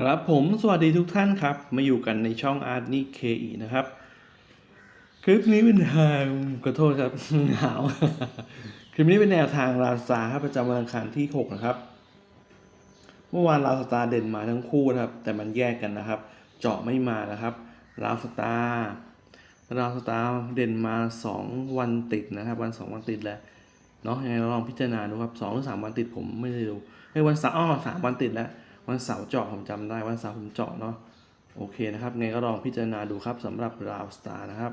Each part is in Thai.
ครับผมสวัสดีทุกท่านครับ มาอยู่กันในช่องอาร์ตนี่เคอีนะครับ คลิปนี้เป็นทางขอโทษครับหนาว คลิปนี้เป็นแนวทางราซาครับประจำวันอังคารที่6นะครับ เมื่อวานราสตาเด่นมาทั้งคู่นะครับ แต่มันแยกกันนะครับ เจาะไม่มานะครับราสตาราสตาเด่นมา 2 วันติดนะครับ วัน 2 วันติดแล้วเนาะยังไงเราลองพิจารณาดูครับสองหรือสามวันติดผมไม่ได้ดูเฮ้ยวันสาร์อ้อสามวันติดแล้ว วันเสาร์เจาะผมจำได้วันเสาร์ผมเจาะเนาะโอเคนะครับไงก็ลองพิจารณาดูครับสำหรับราวสตาร์นะครับ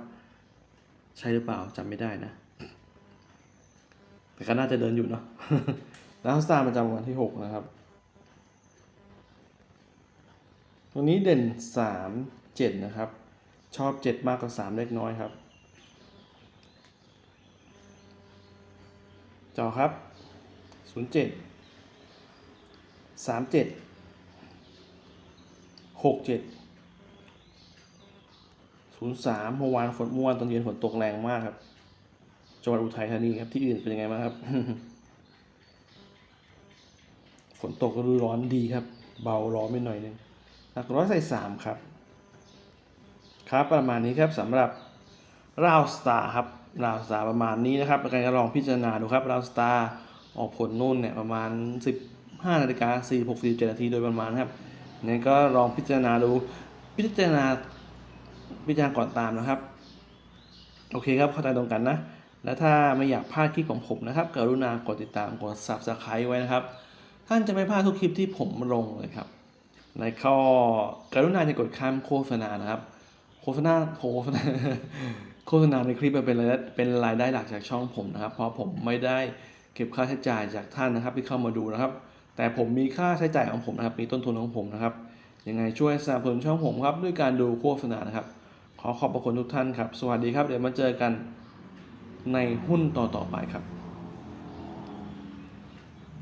ใช่หรือเปล่าจำไม่ได้นะ แต่ก็น่าจะเดินอยู่เนาะราวสตาร์ประจำวันที่ 6 นะครับตรงนี้เด่น 3 7 นะครับ ชอบ 7 มากกว่า 3 เล็กน้อยครับจอครับ 07สามเจ็ด หกเจ็ดศูนย์สามเมื่อวานฝนเมื่อวานตอนเย็นฝนตกแรงมากครับจังหวัดอุทัยธานีครับที่อื่นเป็นยังไงบ้างครับ ฝนตกก็ดูร้อนดีครับ เบาร้อนไปหน่อยหนึงหลักร้อยใส่สามครับ ครับประมาณนี้ครับสำหรับราวสตาร์ครับราวสตาร์ประมาณนี้นะครับการลองพิจารณาดูครับราวสตาร์ออกผลนู่นเนี่ยประมาณ 15นาฬิกา46 47นาทีโดยประมาณครับ งั้นก็ลองพิจารณาดู พิจารณาพิจารณาก่อนตามนะครับ โอเคครับเข้าใจตรงกันนะ และถ้าไม่อยากพลาดคลิปของผมนะครับ กรุณากดติดตามกด subscribe ไว้นะครับ ท่านจะไม่พลาดทุกคลิปที่ผมลงเลยครับ ในข้อกรุณาจะกดข้ามโฆษณานะครับ โฆษณาโฆษณาโฆษณาในคลิปเป็นรายได้เป็นรายได้หลักจากช่องผมนะครับ เพราะผมไม่ได้เก็บค่าใช้จ่ายจากท่านนะครับที่เข้ามาดูนะครับ แต่ผมมีค่าใช้จ่ายของผมนะครับ มีต้นทุนของผมนะครับ ยังไงช่วยสนับสนุนช่องผมครับ ด้วยการดูโฆษณานะครับ ขอขอบพระคุณทุกท่านครับ สวัสดีครับ เดี๋ยวมาเจอกันในหุ้นต่อๆไปครับ